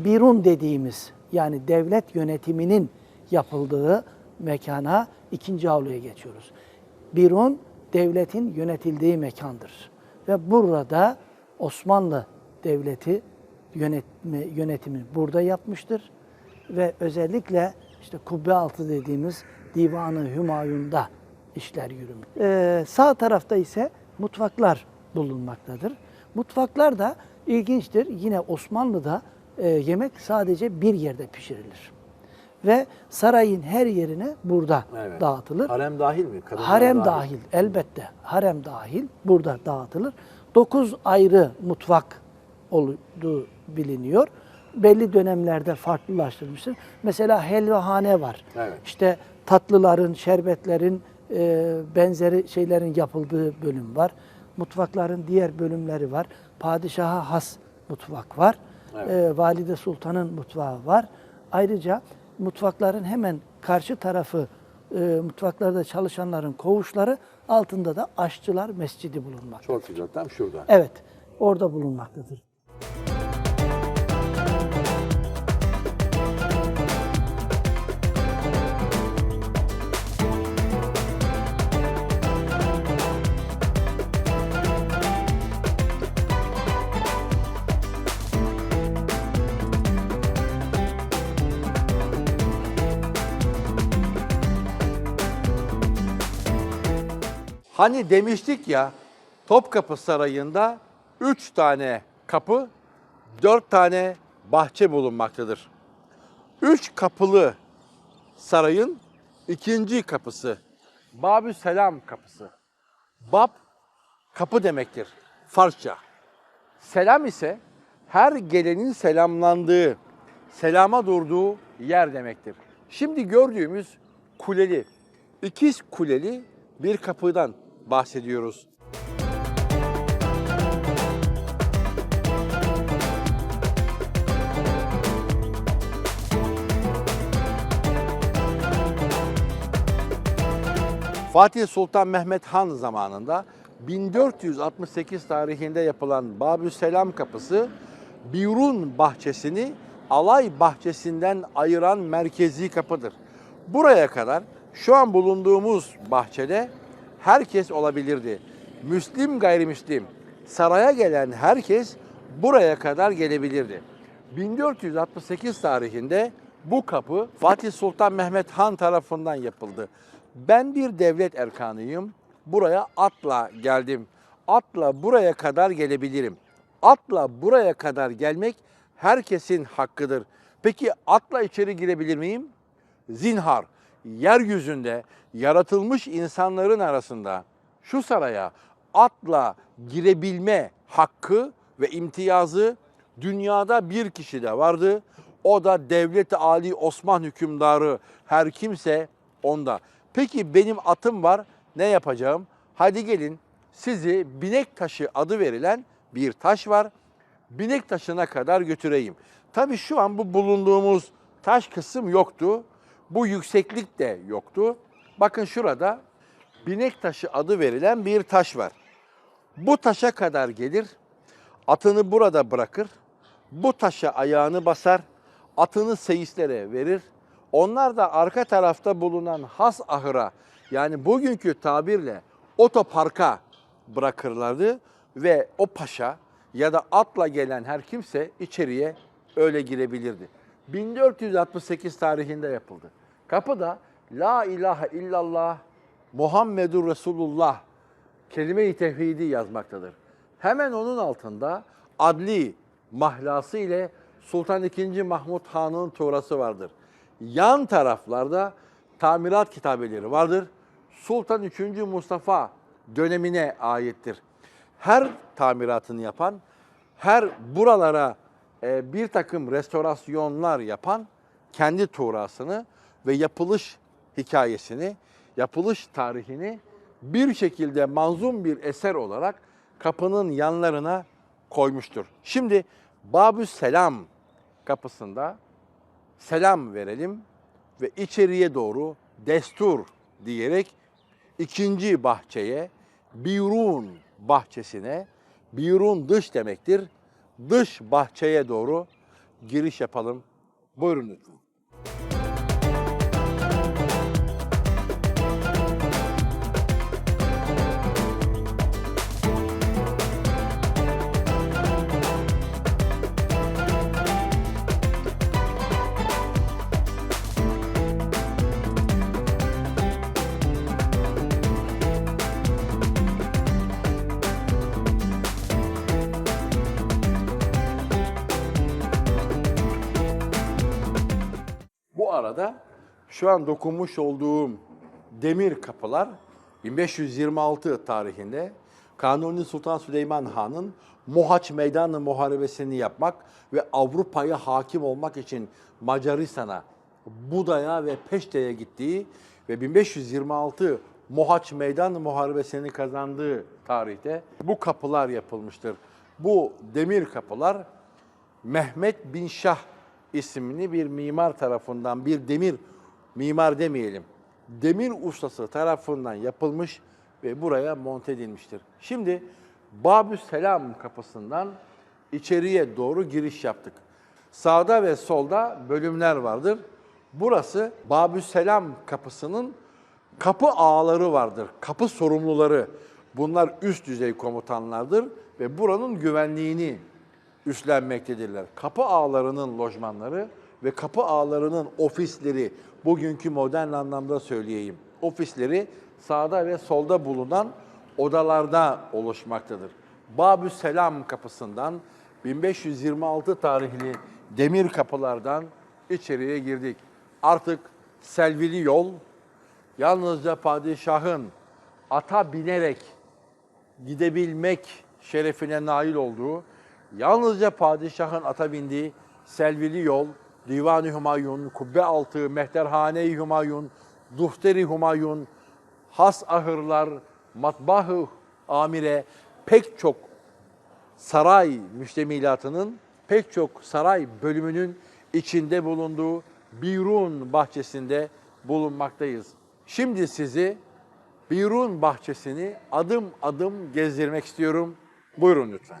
Birun dediğimiz yani devlet yönetiminin yapıldığı mekana ikinci avluya geçiyoruz. Birun devletin yönetildiği mekandır. Ve burada Osmanlı Devleti yönetimi, yönetimi burada yapmıştır. Ve özellikle işte kubbe altı dediğimiz Divanı Hümayun'da işler yürümüş. Ee, sağ tarafta ise mutfaklar bulunmaktadır. Mutfaklar da ilginçtir. Yine Osmanlı'da e, yemek sadece bir yerde pişirilir. Ve sarayın her yerine burada Evet. dağıtılır. Harem dahil mi? Kadınlar Harem dahil elbette harem dahil burada dağıtılır. Dokuz ayrı mutfak olduğu biliniyor. Belli dönemlerde farklılaştırmıştır. Mesela helvahane var. Evet. İşte tatlıların, şerbetlerin e, benzeri şeylerin yapıldığı bölüm var. Mutfakların diğer bölümleri var. Padişaha has mutfak var. Evet. E, Valide Sultan'ın mutfağı var. Ayrıca mutfakların hemen karşı tarafı e, mutfaklarda çalışanların koğuşları altında da aşçılar mescidi bulunmak. Çok güzel. Tam şurada. Evet, orada bulunmaktadır. Hani demiştik ya Topkapı Sarayı'nda 3 tane kapı, 4 tane bahçe bulunmaktadır. 3 kapılı sarayın ikinci kapısı Babü Selam kapısı. Bab kapı demektir Farsça. Selam ise her gelenin selamlandığı, selama durduğu yer demektir. Şimdi gördüğümüz kuleli, ikiz kuleli bir kapıdan bahsediyoruz. Fatih Sultan Mehmet Han zamanında 1468 tarihinde yapılan Babüselam Kapısı Birun bahçesini alay bahçesinden ayıran merkezi kapıdır. Buraya kadar şu an bulunduğumuz bahçede herkes olabilirdi. Müslim gayrimüslim saraya gelen herkes buraya kadar gelebilirdi. 1468 tarihinde bu kapı Fatih Sultan Mehmet Han tarafından yapıldı. Ben bir devlet erkanıyım. Buraya atla geldim. Atla buraya kadar gelebilirim. Atla buraya kadar gelmek herkesin hakkıdır. Peki atla içeri girebilir miyim? Zinhar, yeryüzünde yaratılmış insanların arasında şu saraya atla girebilme hakkı ve imtiyazı dünyada bir kişi de vardı. O da Devlet-i Ali Osman hükümdarı her kimse onda. Peki benim atım var ne yapacağım? Hadi gelin sizi binek taşı adı verilen bir taş var. Binek taşına kadar götüreyim. Tabii şu an bu bulunduğumuz taş kısım yoktu. Bu yükseklik de yoktu. Bakın şurada binek taşı adı verilen bir taş var. Bu taşa kadar gelir, atını burada bırakır, bu taşa ayağını basar, atını seyislere verir. Onlar da arka tarafta bulunan has ahıra yani bugünkü tabirle otoparka bırakırlardı ve o paşa ya da atla gelen her kimse içeriye öyle girebilirdi. 1468 tarihinde yapıldı. Kapıda La ilahe illallah Muhammedur Resulullah kelime-i tevhidi yazmaktadır. Hemen onun altında adli mahlası ile Sultan II. Mahmud Han'ın tuğrası vardır. Yan taraflarda tamirat kitabeleri vardır. Sultan III. Mustafa dönemine aittir. Her tamiratını yapan, her buralara e, bir takım restorasyonlar yapan kendi tuğrasını ve yapılış hikayesini, yapılış tarihini bir şekilde manzum bir eser olarak kapının yanlarına koymuştur. Şimdi Babü Selam kapısında selam verelim ve içeriye doğru destur diyerek ikinci bahçeye, Birun bahçesine, Birun dış demektir, dış bahçeye doğru giriş yapalım. Buyurun lütfen. Arada şu an dokunmuş olduğum demir kapılar 1526 tarihinde Kanuni Sultan Süleyman Han'ın Mohaç Meydanı Muharebesini yapmak ve Avrupa'ya hakim olmak için Macaristan'a, Buda'ya ve Peşte'ye gittiği ve 1526 Mohaç Meydan Muharebesini kazandığı tarihte bu kapılar yapılmıştır. Bu demir kapılar Mehmet bin Şah isimli bir mimar tarafından bir demir mimar demeyelim. Demir ustası tarafından yapılmış ve buraya monte edilmiştir. Şimdi Babü Selam kapısından içeriye doğru giriş yaptık. Sağda ve solda bölümler vardır. Burası Babü Selam kapısının kapı ağaları vardır. Kapı sorumluları. Bunlar üst düzey komutanlardır ve buranın güvenliğini üstlenmektedirler. Kapı ağlarının lojmanları ve kapı ağlarının ofisleri, bugünkü modern anlamda söyleyeyim, ofisleri sağda ve solda bulunan odalarda oluşmaktadır. Babü Selam kapısından 1526 tarihli demir kapılardan içeriye girdik. Artık selvili yol yalnızca padişahın ata binerek gidebilmek şerefine nail olduğu, yalnızca padişahın ata bindiği Selvili Yol, Divan-ı Hümayun, Kubbe Altı, Mehterhane-i Hümayun, Duhteri Hümayun, Has Ahırlar, Matbah-ı Amire pek çok saray müştemilatının pek çok saray bölümünün içinde bulunduğu Birun bahçesinde bulunmaktayız. Şimdi sizi Birun bahçesini adım adım gezdirmek istiyorum. Buyurun lütfen.